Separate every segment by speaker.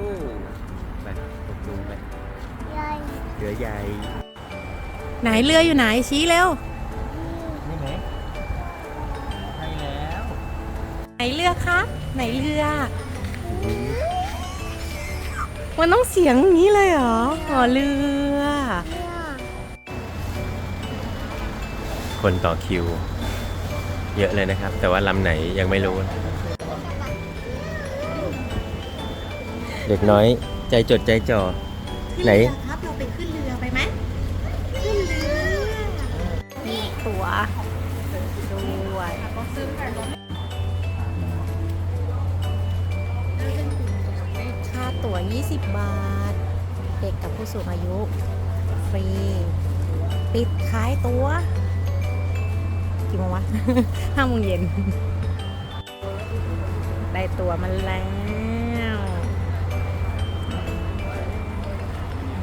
Speaker 1: กูกูไปกูกูไปเรือใหญ่
Speaker 2: ไหนเรืออยู่ไหนชี้เร็ว
Speaker 1: นี่ไหมใช่แล้ว
Speaker 2: ไหนเรือคะไหนเรือ มันต้องเสียงอย่างนี้เลยเหรออ๋อเรือ
Speaker 1: คนต่อคิว เยอะเลยนะครับ แต่ว่าลำไหนยังไม่รู้ เด็กน้อย ใจจดใจจ่อไหน
Speaker 2: ครับเราไปขึ้นเรือไปไหมขึ้นเรือนี่ตัวด้วยค่าตั๋ว 20 บาท เด็กกับผู้สูงอายุ ฟรี ปิดขายตั๋วกี่โมงวะ ห้าโมงเย็น ได้ตั๋วมาแล้ว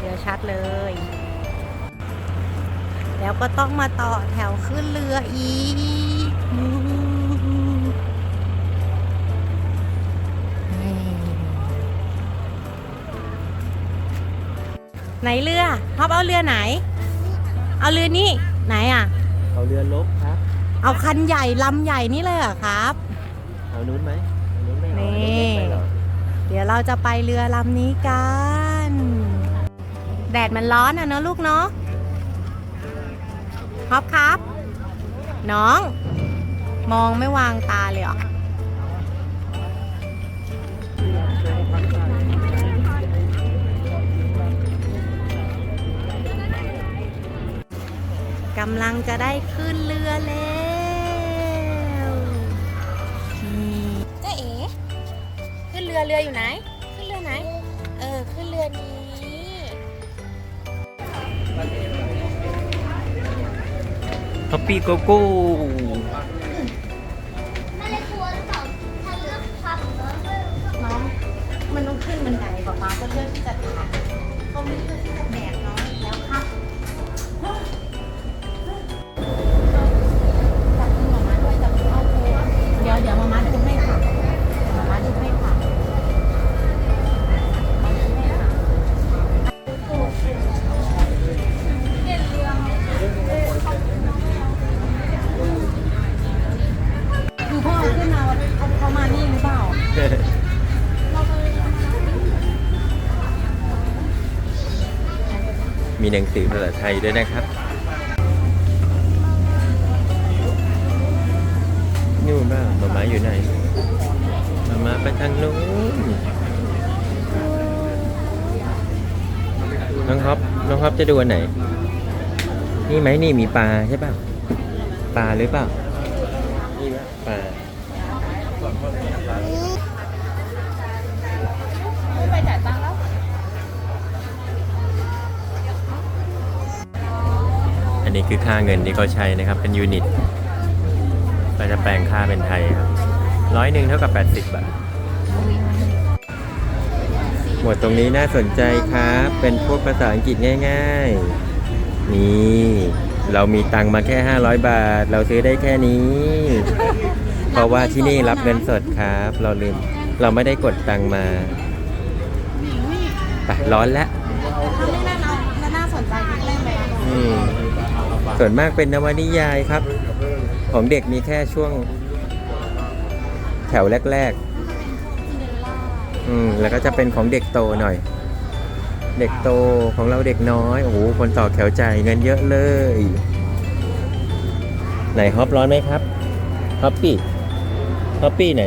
Speaker 2: ดี๋ยวชัดเลย แล้วก็ต้องมาต่อแถวขึ้นเรืออีกไหนเรือท็อปเอาเรือไหน เอาเรือนี่ไหนอะ
Speaker 1: เอาเรือลบครับ
Speaker 2: เอาคันใหญ่ลำใหญ่นี่เลยเหรอครับ
Speaker 1: เอานู้นไหมเอานู้นไม่เอา
Speaker 2: นี่
Speaker 1: เอานู้นเล็กไปเหรอ
Speaker 2: เดี๋ยวเราจะไปเรือลำนี้กัน แดดมันร้อนอะเนอะลูกเนาะครับครับ น้อง มองไม่วางตาเลยเหรอกำลังจะได้ขึ้นเรือแล้วนี่จ้าเอ๋ขึ้นเรือเรืออยู่ไหน ขึ้นเรือไหน เออ ขึ้นเรือนี้
Speaker 1: ฮอ
Speaker 2: มีหนั
Speaker 1: งสือภาษาไทยด้วยนะครับนู่นบ้างมาม้าอยู่ไหนมาม้าไปทางนู้นน้องฮอปน้องฮอปจะดูอันไหน นี่ไหมนี่มีปลาใช่ป่ะปลาหรือเปล่านี่ปลา นี้คือค่าเงินที่เขาใช้นะครับ เป็นยูนิตเราจะแปลงค่าเป็นไทยครับร้อยหนึ่งเท่ากับ 80 บาท หมวดตรงนี้น่าสนใจครับ เป็นพวกภาษาอังกฤษง่ายๆ นี่ เรามีตังมาแค่ 500 บาท เราซื้อได้แค่นี้ เพราะว่าที่นี่รับเงินสดครับ เราลืม เราไม่ได้กดตังมาไปร้อนแล้ว
Speaker 2: ส่
Speaker 1: วนมากเป็นนวนิยายครับ ของเด็กมีแค่ช่วง แถวแรกๆ อืม แล้วก็จะเป็นของเด็กโตหน่อย เด็กโตของเราเด็กน้อย โอ้โห คนต่อแถวจ่ายเงินเยอะเลย ไหนฮอปร้อนไหมครับฮอปปี้ฮอปปี้ไหน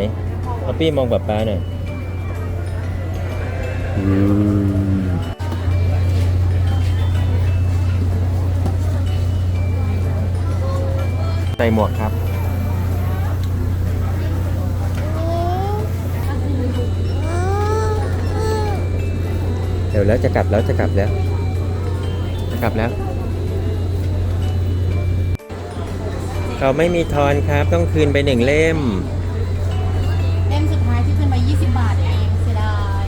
Speaker 1: ฮอปปี้มองแบบป้าหน่อยอืม ใส่หมวกครับเดี๋ยวแล้วจะกลับแล้วจะกลับแล้ว จะกลับแล้วเขาไม่มีทอนครับต้องคืนไปหนึ่งเล่ม
Speaker 2: เล่มสุดท้ายที่ขึ้นมา 20 บาทเองเสียดาย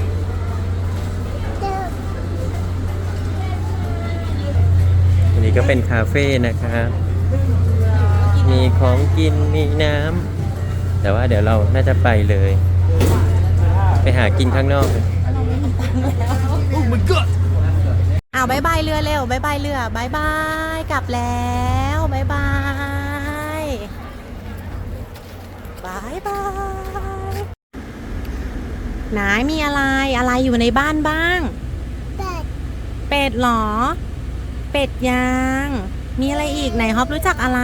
Speaker 1: นี่ก็เป็นคาเฟ่นะครับ มีของกินมีน้ำแต่ว่าเดี๋ยวเราน่าจะไปเลย ไปหากินข้างนอก
Speaker 2: อ้าวบายบายเรือเร็วบายบายเรือบายบายกลับแล้วบายบายบายบายไหนมีอะไรอะไรอยู่ในบ้านบ้าง เป็ดเหรอ เป็ดยาง มีอะไรอีกไหนฮอปรู้จักอะไร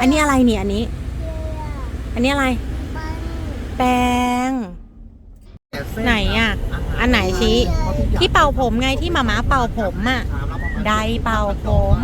Speaker 2: อันนี้อะไรเนี่ยอันนี้ อันนี้อะไร แปรงไหนอะ อันไหนชี้ ที่เป่าผมไงที่หมาม้าเป่าผมอะ ไดร์เป่าผม